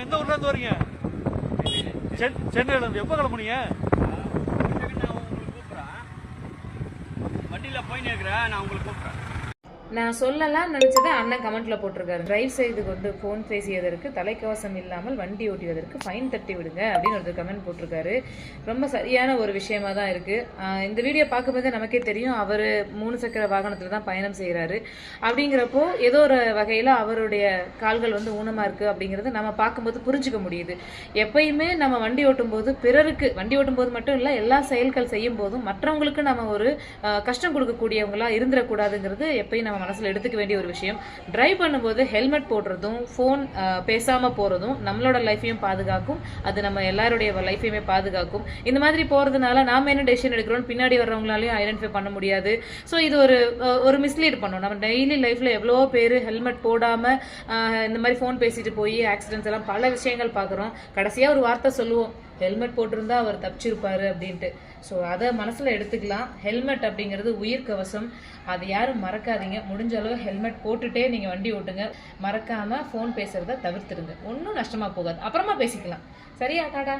எந்த ஊர்ல இருந்து வரீங்க? சென்னையில இருந்து. எப்ப கிளம்புனீங்க? வண்டியில போயின்னு இருக்கிறேன். நான் உங்களுக்கு கூப்பிட்றேன். நான் சொல்லலாம் நினச்சதை அண்ணன் கமெண்ட்ல போட்டிருக்காரு. டிரைவ் செய்து கொண்டு ஃபோன் பேசியதற்கு தலைக்கவசம் இல்லாமல் வண்டி ஓட்டியதற்கு ஃபைன் தட்டி விடுங்க அப்படின்னு ஒரு கமெண்ட் போட்டிருக்காரு. ரொம்ப சரியான ஒரு விஷயமா தான் இருக்கு. இந்த வீடியோ பார்க்கும்போது நமக்கே தெரியும் அவர் மூணு சக்கர வாகனத்தில் தான் பயணம் செய்கிறாரு அப்படிங்கிறப்போ ஏதோ ஒரு வகையில் அவருடைய கால்கள் வந்து ஊனமா இருக்கு அப்படிங்கறத நம்ம பார்க்கும்போது புரிஞ்சுக்க முடியுது. எப்பயுமே நம்ம வண்டி ஓட்டும் போது பிறருக்கு வண்டி ஓட்டும் போது மட்டும் இல்லை எல்லா செயல்கள் செய்யும் போதும் மற்றவங்களுக்கு நம்ம ஒரு கஷ்டம் கொடுக்கக்கூடியவங்களா இருந்துடக்கூடாதுங்கிறது எப்பயும் நம்ம மனசில் எடுத்துக்க வேண்டிய ஒரு விஷயம். ட்ரைவ் பண்ணும்போது ஹெல்மெட் போடுறதும் ஃபோன் பேசாமல் போகிறதும் நம்மளோட லைஃபையும் பாதுகாக்கும். அது நம்ம எல்லாருடைய லைஃபையுமே பாதுகாக்கும். இந்த மாதிரி போகிறதுனால நாம் என்ன டெசிஷன் எடுக்கிறோம்? பின்னாடி வர்றவங்களாலையும் ஐடென்டிஃபை பண்ண முடியாது. ஸோ இது ஒரு ஒரு மிஸ்லீட் பண்ணும். நம்ம டெய்லி லைஃப்பில் எவ்வளவோ பேர் ஹெல்மெட் போடாம இந்த மாதிரி ஃபோன் பேசிட்டு போய் ஆக்சிடென்ட்ஸ் எல்லாம் பல விஷயங்கள் பார்க்குறோம். கடைசியாக ஒரு வார்த்தை சொல்லுவோம். ஹெல்மெட் போட்டிருந்தா அவர் தப்பிச்சிருப்பாரு அப்படின்ட்டு. ஸோ அதை மனசுல எடுத்துக்கலாம். ஹெல்மெட் அப்படிங்கிறது உயிர் கவசம். அது யாரும் மறக்காதீங்க. முடிஞ்ச அளவு ஹெல்மெட் போட்டுட்டே நீங்கள் வண்டி ஓட்டுங்க. மறக்காம ஃபோன் பேசுகிறத தவிர்த்துருங்க ஒன்றும் நஷ்டமா போகாது. அப்புறமா பேசிக்கலாம். சரியா டாடா?